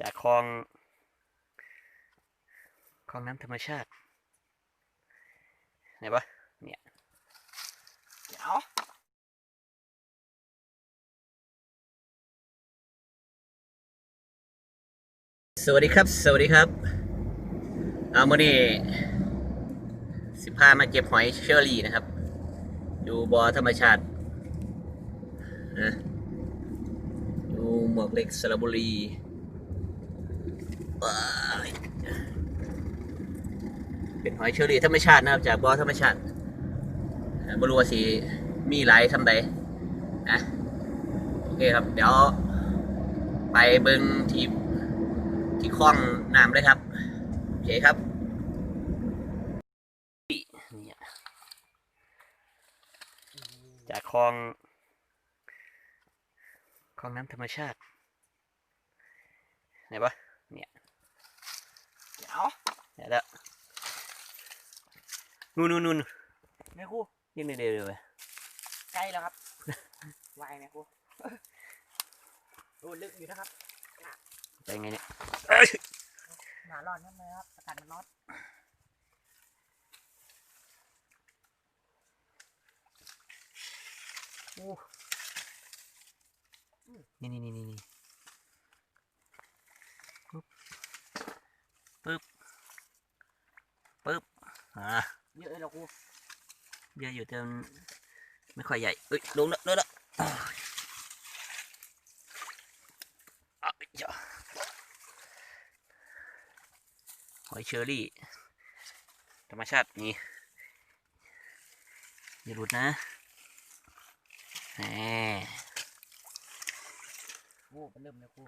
จากคลองคลองน้ำธรรมชาติไหนปะเนี่ยเดี๋ยวสวัสดีครับ สวัสดีครับ เอามื่อนี้สิพามาเก็บหอยเชอรี่นะครับ อยู่บ่อธรรมชาตินะอยู่หมวกเหล็กสระบุรีว้าย เป็นหอยเชอรี่ธรรมชาตินะครับจากบ่อธรรมชาติบรู้ว่าสิมีหลายทำใดนะโอเคครับ เดี๋ยว ไปเบิงที่ที่คล้องน้ำเลยครับ โอเคครับจากคลองคลองน้ำธรรมชาติไหนปะ เนี่ยเดี๋ยวเดี๋ยวแล้วนู่นนู่นนู่นแม่ครูยังเดียวๆเลยใกล้แล้วครับไวแม่ครูโอ้ลึกอยู่นะครับไปไงเนี่ยหนาร้อนนิดนึงครับอากาศมันร้อนนี่นี่นี่นี่นี่ปึ๊บปึ๊บปึ๊บ อ่าเยอะเลยเหรอครูเยอะอยู่แต่มันไม่ค่อยใหญ่เอ้ยลงแล้วลงแล้วอ้าวอ้าวเจ้าหอยเชอรี่ ธรรมชาตินี่อย่าหลุดนะแหมโอ้เป็นเริ่มเลยครู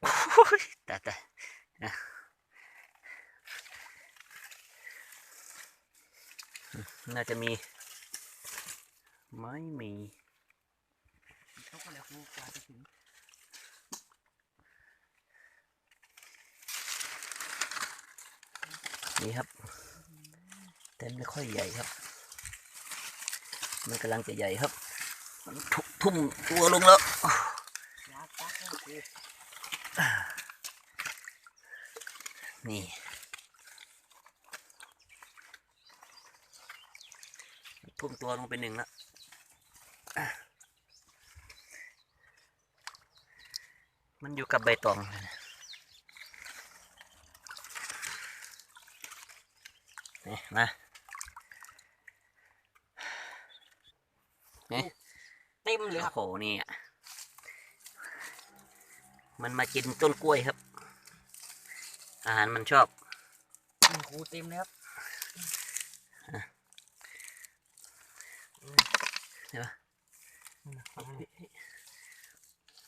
โอ้ยตายตาย นะน่าจะมีไม่มีตกกันเลยครูกว่าจะถึงนี่ครับ แต่ไม่ค่อยใหญ่ครับ มันกำลังจะใหญ่ครับ มันทุทุ่มตัวลงแล้ว ยาจักเลยครู นี่ทุ่มตัวลงไปหนึ่งแล้วมันอยู่กับใบตองนะนี่มาเต็มเลยครับโอ้โหนี่อะมันมากินต้นกล้วยครับ อาหารมันชอบแม่ครูเต็มเลยครับเห็นปะ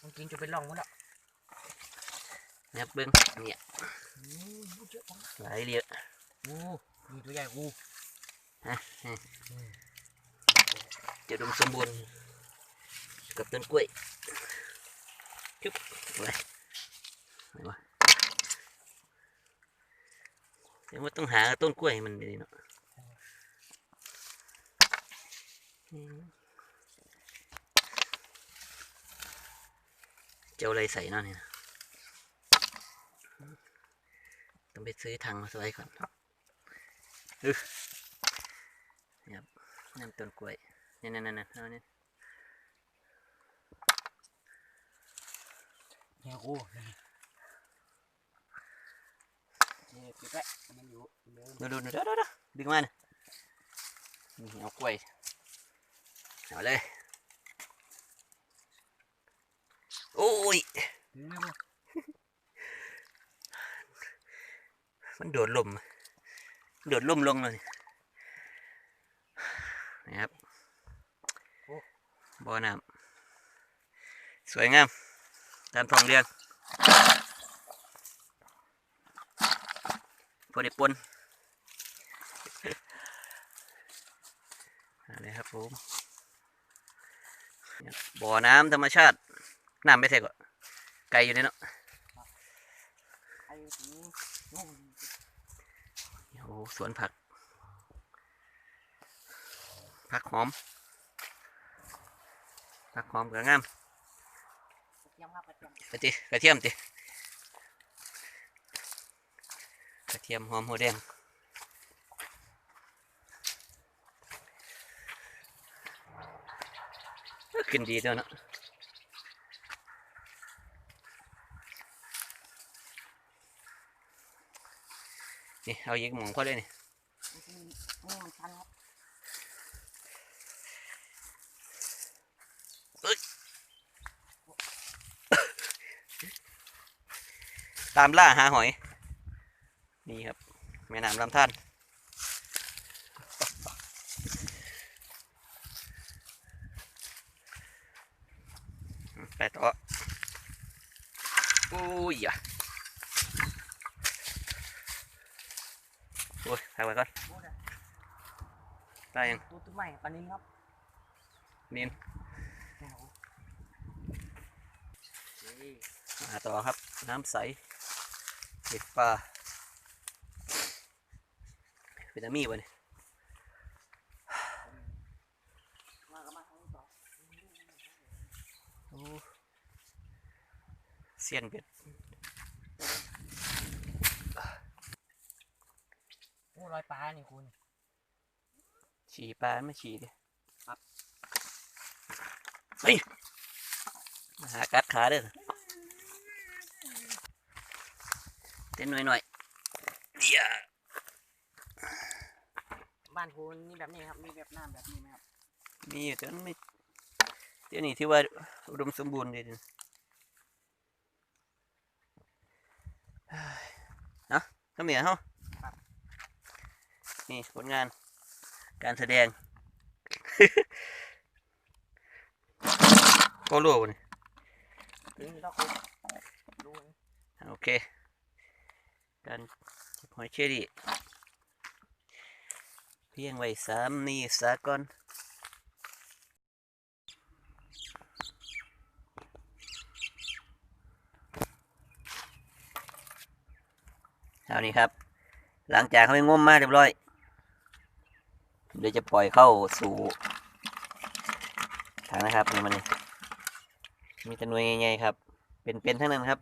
มันกินจนเป็นร่องหมดแล้วเนี่ยเบิ้งเนี่ยโอ้ยพูดเยอะจังหลายเรียอะโอ้มีตัวใหญ่ครูจะดมสมบูรณ์กับต้นกล้วยจุ๊บไว้ไหนวะ เดี๋ยวว่าต้องหาต้นกล้วยให้มันดีเนาะจะเอาอะไรใส่เนาะเนี่ยต้องไปซื้อถังมาใส่ก่อนอึ๊ะนี่ครับนั่นต้นกล้วยนี่นั่นนั่นนั่นเอาเนี่ยแม่ครูนี่นี่ ปิดไว้มันอยู่เดิมดูดูดูเดี๋ยวเดี๋ยวเดี๋ยวดึงมานะนี่เอากล้วยเอาเลยโอ้ยถึงแล้วครูมันโดดลมโดดลมลงเลยนะครับบ่อน้ำสวยงามตามทองเรียง พอได้ปนอะไรครับผมเนี่ยบ่อน้ำธรรมชาติ น้ำไม่ใช่ก็ไกลอยู่เนี่ยเนาะไอ้ถึงนู่นโอ้โหสวนผัก ผักหอม ผักหอมก็งามทียมครับกระเทียมกระติกระเทียมติ กระเทียมหอมหัวแดงเอ้อขึ้นดีเด้วเนาะนี่ เอายิงหมองเขาเลยนี่นี่คือนี่มันชันครับตามล่าหาหอยนี่ครับ แม่น้ำลำธารไปต่ออุ้ยอะโอ้ยทางไปก่อนได้ยังตัวใหม่ปานินครับนินมาต่อครับ น้ำใสเห็ดปลา เป็นอามีบ่เนี่ยมาก็มาทางนี้ต่อโอ้เสียนเบ็ดโอ้รอยปลานี่คุณ ฉี่ปลาไม่ฉี่ดิครับเฮ้ยมาหากัดขาเด้อเต้นหน่อยหน่อยๆเดี๋ยว บ้านคุณนี่แบบนี้ครับ มีแบบน้ำแบบนี้ไหมครับมีอยู่แต่มันไม่เดี๋ยวนี้ที่ว่าอุดมสมบูรณ์ดีเนาะก็เหมียเฮานี่ผลงานการแสดงโคโลบ่นี่ถึงนี่ต้องคุณดูนะโอเค การเก็บหอยเชอรี่ เพียงไว้สามนี่สาก่อนเอานี้ครับ หลังจากเขาไปง้มมาเรียบร้อย เดี๋ยวจะปล่อยเข้าสู่ถังนะครับนี่มันนี่มีต่หน่วยใหญ่ๆครับ เป็นๆทั้งนั้นครับ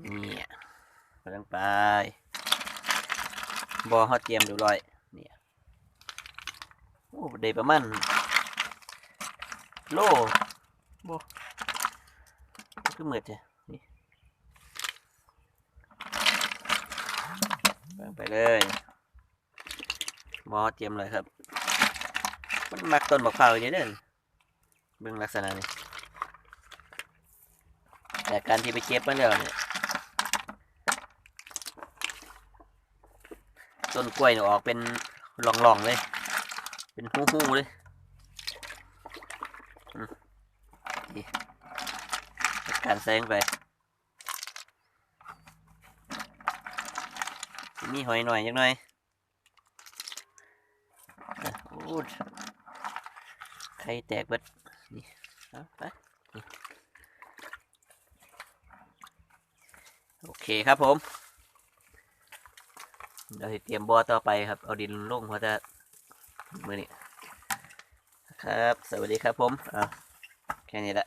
เนี่ยกำลังไปบอเขาเตรียมเรียบร้อย โอ้ได้ประมาณโลบคือเหมือดจ้ะนี่วางไปเลยบอเตรียมเลยครับ มันมักต้นบักเผาวอยู่เด้อเบิ่งลักษณะนี้แต่การที่ไปเก็บมันแล้วเนี่ยต้นกล้วยเนี่ยออกเป็นหล่องๆเลย เป็นหูๆเลยการแซงไป มีหอยหน่อยจังหน่อยอะโอ้ยไข่แตกเบิดนี่ไปโอเคครับผมเดี๋ยวสิเตรียมบ่อต่อไปครับ เอาดินลงเพราะจะ มือนี้ครับ สวัสดีครับผมอะแค่นี้แหละ